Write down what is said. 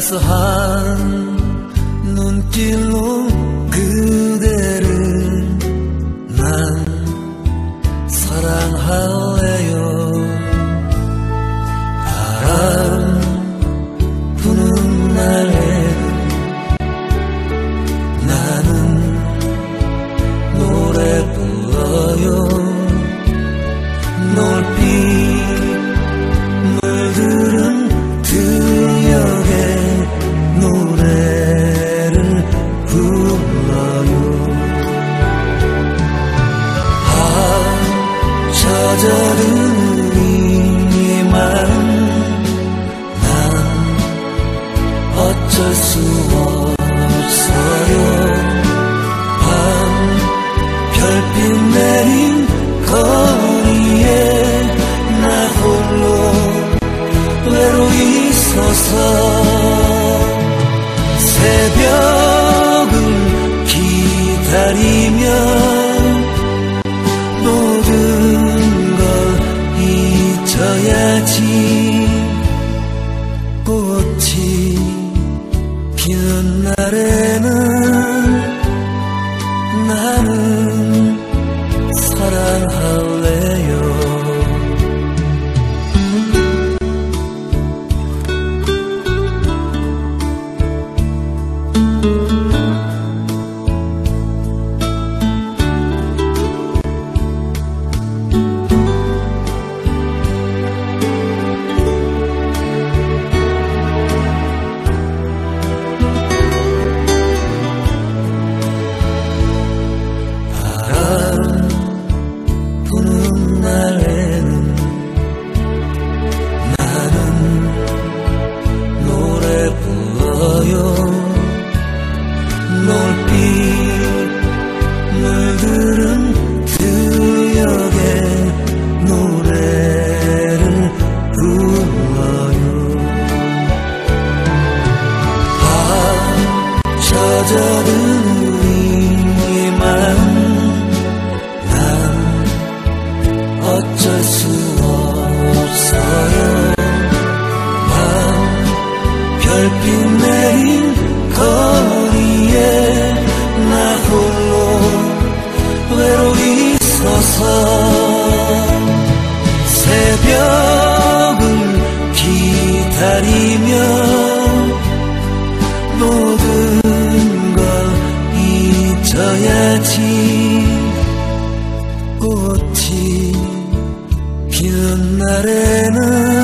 asahan nun tilung 계절은 이만 난 어쩔 수 없어. 记忆 double. arenă.